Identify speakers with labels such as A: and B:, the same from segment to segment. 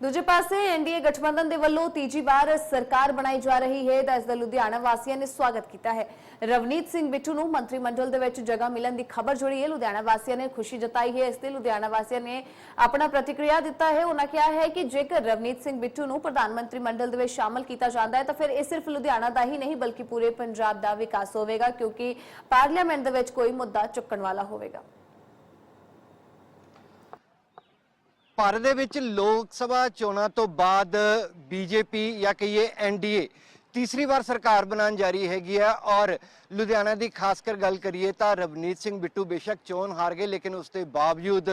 A: ਦੂਜੇ ਪਾਸੇ ਐਨਡੀਏ ਗਠਬੰਧਨ ਦੇ ਵੱਲੋਂ ਤੀਜੀ ਵਾਰ ਸਰਕਾਰ ਬਣਾਈ ਜਾ ਰਹੀ ਹੈ ਤਾਂ ਇਸ ਦਾ ਲੁਧਿਆਣਾ ਵਾਸੀਆਂ ਨੇ ਸਵਾਗਤ ਕੀਤਾ ਹੈ ਰਵਨੀਤ ਸਿੰਘ ਬਿੱਟੂ ਨੂੰ ਮੰਤਰੀ ਮੰਡਲ ਦੇ ਵਿੱਚ ਜਗ੍ਹਾ ਮਿਲਣ ਦੀ ਖਬਰ ਜੁੜੀ ਹੈ ਲੁਧਿਆਣਾ ਵਾਸੀਆਂ ਨੇ ਖੁਸ਼ੀ ਜਤਾਈ ਹੈ ਇਸ ਤੇ ਲੁਧਿਆਣਾ ਵਾਸੀਆਂ ਨੇ ਆਪਣਾ ਪ੍ਰਤੀਕਿਰਿਆ ਦਿੱਤਾ ਹੈ ਉਹਨਾਂ ਕਿਹਾ ਹੈ ਕਿ ਜੇਕਰ ਰਵਨੀਤ ਸਿੰਘ ਬਿੱਟੂ ਨੂੰ ਪ੍ਰਧਾਨ ਮੰਤਰੀ ਮੰਡਲ ਦੇ ਵਿੱਚ ਸ਼ਾਮਲ ਕੀਤਾ ਜਾਂਦਾ ਹੈ ਤਾਂ ਫਿਰ ਇਹ ਸਿਰਫ ਲੁਧਿਆਣਾ ਦਾ ਹੀ ਨਹੀਂ ਬਲਕਿ ਪੂਰੇ ਪੰਜਾਬ ਦਾ ਵਿਕਾਸ ਹੋਵੇਗਾ ਕਿਉਂਕਿ ਪਾਰਲੀਮੈਂਟ ਦੇ ਵਿੱਚ ਕੋਈ ਮੁੱਦਾ ਚੁੱਕਣ ਵਾਲਾ ਹੋਵੇਗਾ
B: ਭਾਰਤ ਦੇ ਵਿੱਚ ਲੋਕ ਸਭਾ ਚੋਣਾਂ ਤੋਂ ਬਾਅਦ ਬੀਜੇਪੀ ਜਾਂ ਕਹੀਏ ਐਨਡੀਏ ਤੀਸਰੀ ਵਾਰ ਸਰਕਾਰ ਬਣਾਉਣ ਜਾ ਰਹੀ ਹੈਗੀ ਹੈ ਔਰ ਲੁਧਿਆਣਾ ਦੀ ਖਾਸ ਕਰ ਗੱਲ ਕਰੀਏ ਤਾਂ ਰਵਨੀਤ ਸਿੰਘ ਬਿੱਟੂ ਬੇਸ਼ੱਕ ਚੋਣ ਹਾਰ ਗਏ, ਲੇਕਿਨ ਉਸ ਦੇ ਬਾਵਜੂਦ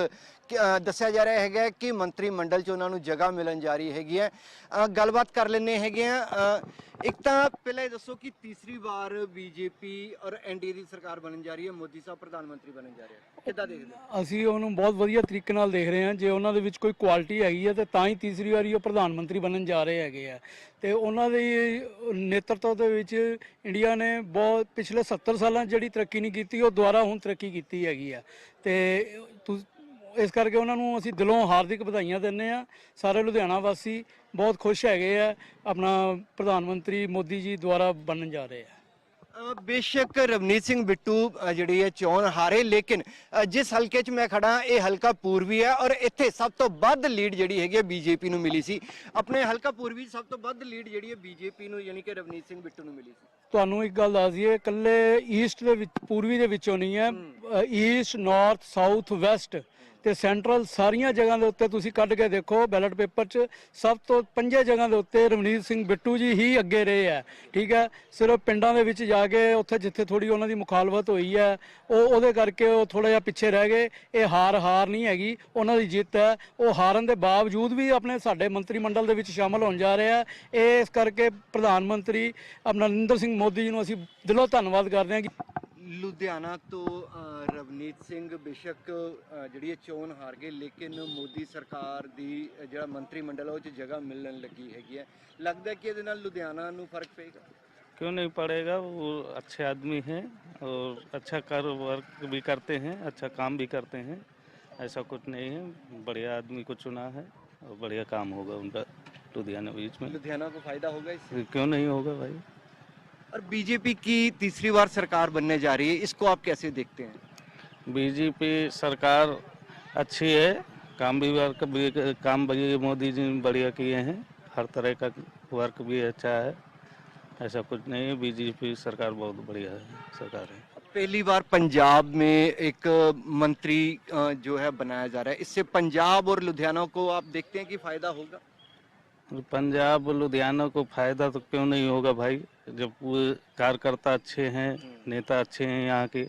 B: ਦੱਸਿਆ ਜਾ ਰਿਹਾ ਹੈਗਾ ਕਿ ਮੰਤਰੀ ਮੰਡਲ ਚ ਉਹਨਾਂ ਨੂੰ ਜਗ੍ਹਾ ਮਿਲਣ ਜਾ ਰਹੀ ਹੈਗੀ ਹੈ। ਗੱਲਬਾਤ ਕਰ ਲੈਣੇ ਹੈਗੇ ਆ ਇੱਕ ਤਾਂ ਪਹਿਲਾਂ ਇਹ ਦੱਸੋ ਕਿ ਤੀਸਰੀ ਵਾਰ ਬੀਜੇਪੀ ਔਰ ਐਨਡੀਏ ਦੀ ਸਰਕਾਰ ਬਣਨ ਜਾ ਰਹੀ ਹੈ, ਮੋਦੀ ਸਾਹਿਬ ਪ੍ਰਧਾਨ ਮੰਤਰੀ ਬਣਨ ਜਾ ਰਹੇ ਹੈ। ਕਿੱਦਾਂ ਦੇਖਦੇ ਹੋ?
C: ਅਸੀਂ ਉਹਨੂੰ ਬਹੁਤ ਵਧੀਆ ਤਰੀਕੇ ਨਾਲ ਦੇਖ ਰਹੇ ਹਾਂ। ਜੇ ਉਹਨਾਂ ਦੇ ਵਿੱਚ ਕੋਈ ਕੁਆਲਿਟੀ ਹੈਗੀ ਹੈ, ਤੇ ਤਾਂ ਹੀ ਤੀਸਰੀ ਵਾਰੀ ਉਹ ਪ੍ਰਧਾਨ ਮੰਤਰੀ ਬਣਨ ਜਾ ਰਹੇ ਹੈਗੇ ਆ। ਤੇ ਉਹਨਾਂ ਦੇ ਨੇਤਰਤਵ ਦੇ ਵਿੱਚ ਇੰਡੀਆ ਨੇ ਬਹੁਤ ਪਿਛਲੇ 70 ਸਾਲਾਂ 'ਚ ਜਿਹੜੀ ਤਰੱਕੀ ਨਹੀਂ ਕੀਤੀ, ਉਹ ਦੁਬਾਰਾ ਹੁਣ ਤਰੱਕੀ ਕੀਤੀ ਹੈਗੀ ਆ। ਤੇ ਤੁ- ਇਸ ਕਰਕੇ ਉਹਨਾਂ ਨੂੰ ਅਸੀਂ ਦਿਲੋਂ ਹਾਰਦਿਕ ਵਧਾਈਆਂ ਦਿੰਦੇ ਆ ਸਾਰੇ ਲੁਧਿਆਣਾ ਵਾਸੀ ਬਹੁਤ ਖੁਸ਼ ਹੈਗੇ ਆ। ਆਪਣਾ ਪ੍ਰਧਾਨ ਮੰਤਰੀ ਮੋਦੀ ਜੀ ਦੁਆਰਾ ਬਣਨ ਜਾ ਰਹੇ ਆ।
B: ਬੇਸ਼ੱਕ ਰਵਨੀਤ ਸਿੰਘ ਬਿੱਟੂ ਜਿਹੜੀ ਹੈ ਚੋਣ ਹਾਰੇ ਲੇਕਿਨ ਜਿਸ ਹਲਕੇ 'ਚ ਮੈਂ ਖੜਾ ਇਹ ਹਲਕਾ ਪੂਰਬੀ ਹੈ ਔਰ ਇੱਥੇ ਸਭ ਤੋਂ ਵੱਧ ਲੀਡ ਜਿਹੜੀ ਹੈਗੀ ਹੈ ਬੀਜੇਪੀ ਨੂੰ ਮਿਲੀ ਸੀ। ਆਪਣੇ ਹਲਕਾ ਪੂਰਬੀ ਸਭ ਤੋਂ ਵੱਧ ਲੀਡ ਜਿਹੜੀ ਹੈ ਬੀਜੇਪੀ ਨੂੰ ਯਾਨੀ ਕਿ ਰਵਨੀਤ ਸਿੰਘ ਬਿੱਟੂ ਨੂੰ ਮਿਲੀ ਸੀ।
C: ਤੁਹਾਨੂੰ ਇੱਕ ਗੱਲ ਦੱਸ ਦਈਏ ਇਕੱਲੇ ਈਸਟ ਦੇ ਵਿੱਚ ਪੂਰਬੀ ਦੇ ਵਿੱਚੋਂ ਨਹੀਂ ਹੈ। ਈਸਟ ਨਾਰਥ ਸਾਊਥ ਵੈਸਟ ਤੇ ਸੈਂਟਰਲ ਸਾਰੀਆਂ ਜਗ੍ਹਾ ਦੇ ਉੱਤੇ ਤੁਸੀਂ ਕੱਢ ਕੇ ਦੇਖੋ ਬੈਲਟ ਪੇਪਰ 'ਚ, ਸਭ ਤੋਂ ਪੰਜੇ ਜਗ੍ਹਾ ਦੇ ਉੱਤੇ ਰਵਨੀਤ ਸਿੰਘ ਬਿੱਟੂ ਜੀ ਹੀ ਅੱਗੇ ਰਹੇ ਆ ਠੀਕ ਹੈ? ਸਿਰਫ ਪਿੰਡਾਂ ਦੇ ਵਿੱਚ ਜਾ ਕੇ ਉੱਥੇ ਜਿੱਥੇ ਥੋੜੀ ਉਹਨਾਂ ਦੀ ਮੁਖਾਲਫਤ ਹੋਈ ਹੈ, ਉਹ ਉਹਦੇ ਕਰਕੇ ਉਹ ਥੋੜਾ ਜਿਹਾ ਪਿੱਛੇ ਰਹਿ ਗਏ, ਇਹ ਹਾਰ ਹਾਰ ਨਹੀਂ ਹੈਗੀ, ਉਹਨਾਂ ਦੀ ਜਿੱਤ ਹੈ, ਉਹ ਹਾਰਨ ਦੇ ਬਾਵਜੂਦ ਵੀ ਆਪਣੇ ਸਾਡੇ ਮੰਤਰੀ ਮੰਡਲ ਦੇ ਵਿੱਚ ਸ਼ਾਮਲ ਹੋਣ ਜਾ ਰਹੇ ਆ ਇਹ ਇਸ ਕਰਕੇ ਪ੍ਰਧਾਨ ਮੰਤਰੀ ਆਪਣਾ ਨਰਿੰਦਰ ਸਿੰਘ ਮੋਦੀ ਜੀ ਨੂੰ ਅਸੀਂ ਦਿਲੋਂ ਧੰਨਵਾਦ ਕਰਦੇ ਹਾਂ ਕਿ
B: ਲੁਧਿਆਣਾ ਤੋਂ ਅ, ਰਵਨੀਤ ਸਿੰਘ ਬੇਸ਼ੱਕ ਅ, ਜਿਹੜੀ ਹੈ ਚੋਣ ਹਾਰ ਗਏ ਲੇਕਿਨ ਮੋਦੀ ਸਰਕਾਰ ਦੀ ਅ, ਜਿਹੜਾ ਮੰਤਰੀ ਮੰਡਲ ਹੈ ਉਹ 'ਚ ਜਗ੍ਹਾ ਮਿਲਣ ਲੱਗੀ ਹੈਗੀ ਹੈ ਲੱਗਦਾ ਕਿ ਇਹਦੇ ਨਾਲ ਲੁਧਿਆਣਾ ਨੂੰ ਫਰਕ ਪਏਗਾ
D: क्यों नहीं पड़ेगा वो अच्छे आदमी हैं और अच्छा कर वर्क भी करते हैं अच्छा काम भी करते हैं ऐसा कुछ नहीं है बढ़िया आदमी को चुना है और बढ़िया काम होगा उनका लुधियाना बीच में
B: लुधियाना को फायदा होगा इससे
D: क्यों नहीं होगा भाई
B: और बीजेपी की तीसरी बार सरकार बनने जा रही है इसको आप कैसे देखते हैं?
D: बीजेपी सरकार अच्छी है काम भी वर्क भी काम भी मोदी जी ने बढ़िया किए हैं हर तरह का वर्क भी अच्छा है ऐसा कुछ नहीं है बीजेपी सरकार बहुत बढ़िया है सरकार है।
B: पहली बार पंजाब में एक मंत्री जो है बनाया जा रहा है इससे पंजाब और लुधियाना को आप देखते हैं कि फ़ायदा होगा?
D: पंजाब लुधियाना को फायदा तो क्यों नहीं होगा भाई जब वो कार्यकर्ता अच्छे हैं नेता अच्छे हैं यहाँ के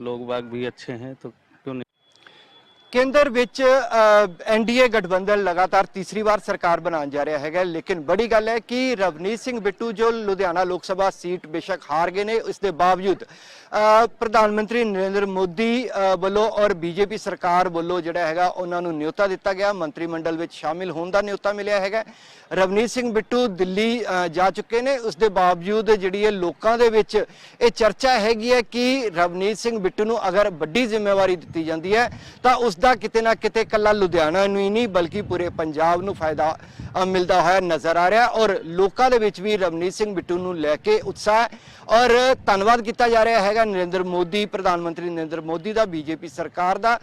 D: लोग बाग भी अच्छे हैं तो क्यों नहीं
B: ਕੇਂਦਰ ਵਿੱਚ ਐਨਡੀਏ ਗਠਬੰਧਨ ਲਗਾਤਾਰ ਤੀਸਰੀ ਵਾਰ ਸਰਕਾਰ ਬਣਾਉਣ ਜਾ ਰਿਹਾ ਹੈਗਾ। ਲੇਕਿਨ ਬੜੀ ਗੱਲ ਹੈ ਕਿ ਰਵਨੀਤ ਸਿੰਘ ਬਿੱਟੂ ਜੋ ਲੁਧਿਆਣਾ ਲੋਕ ਸਭਾ ਸੀਟ ਬੇਸ਼ੱਕ ਹਾਰ ਗਏ ਨੇ, ਇਸ ਦੇ ਬਾਵਜੂਦ ਪ੍ਰਧਾਨ ਮੰਤਰੀ ਨਰਿੰਦਰ ਮੋਦੀ ਵੱਲੋਂ ਔਰ ਬੀਜੇਪੀ ਸਰਕਾਰ ਵੱਲੋਂ ਜਿਹੜਾ ਹੈਗਾ, ਉਹਨਾਂ ਨੂੰ ਨਿਯੋਤਾ ਦਿੱਤਾ ਗਿਆ। ਮੰਤਰੀ ਮੰਡਲ ਵਿੱਚ ਸ਼ਾਮਿਲ ਹੋਣ ਦਾ ਨਿਯੋਤਾ ਮਿਲਿਆ ਹੈਗਾ। ਰਵਨੀਤ ਸਿੰਘ ਬਿੱਟੂ ਦਿੱਲੀ ਜਾ ਚੁੱਕੇ ਨੇ। ਉਸ ਦੇ ਬਾਵਜੂਦ ਜਿਹੜੀ ਹੈ ਲੋਕਾਂ ਦੇ ਵਿੱਚ ਇਹ ਚਰਚਾ ਹੈਗੀ ਹੈ ਕਿ ਰਵਨੀਤ ਸਿੰਘ ਬਿੱਟੂ ਨੂੰ ਅਗਰ ਵੱਡੀ ਜ਼ਿੰਮੇਵਾਰੀ ਦਿੱਤੀ ਜਾਂਦੀ ਹੈ, ਤਾਂ ਉਸ ਦਾ ਕਿਤੇ ਨਾ ਕਿਤੇ ਕੱਲਾ ਲੁਧਿਆਣਾ ਨੂੰ ਹੀ ਨਹੀਂ, ਬਲਕਿ ਪੂਰੇ ਪੰਜਾਬ ਨੂੰ ਫਾਇਦਾ ਮਿਲਦਾ ਹੋਇਆ ਨਜ਼ਰ ਆ ਰਿਹਾ। ਔਰ ਲੋਕਾਂ ਦੇ ਵਿੱਚ ਵੀ ਰਵਨੀਤ ਸਿੰਘ ਬਿੱਟੂ ਨੂੰ ਲੈ ਕੇ ਉਤਸ਼ਾਹ ਹੈ। ਔਰ ਧੰਨਵਾਦ ਕੀਤਾ ਜਾ ਰਿਹਾ ਹੈਗਾ ਨਰਿੰਦਰ ਮੋਦੀ, ਪ੍ਰਧਾਨ ਮੰਤਰੀ ਨਰਿੰਦਰ ਮੋਦੀ ਦਾ, ਬੀਜੇਪੀ ਸਰਕਾਰ ਦਾ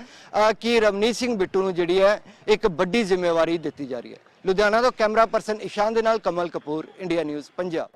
B: ਕਿ ਰਵਨੀਤ ਸਿੰਘ ਬਿੱਟੂ ਨੂੰ ਜਿਹੜੀ ਹੈ, ਇੱਕ ਵੱਡੀ ਜ਼ਿੰਮੇਵਾਰੀ ਦਿੱਤੀ ਜਾ ਰਹੀ ਹੈ। ਲੁਧਿਆਣਾ ਤੋਂ ਕੈਮਰਾ ਪਰਸਨ ਇਸ਼ਾਨ ਦੇ ਨਾਲ ਕਮਲ ਕਪੂਰ, ਇੰਡੀਆ ਨਿਊਜ਼, ਪੰਜਾਬ।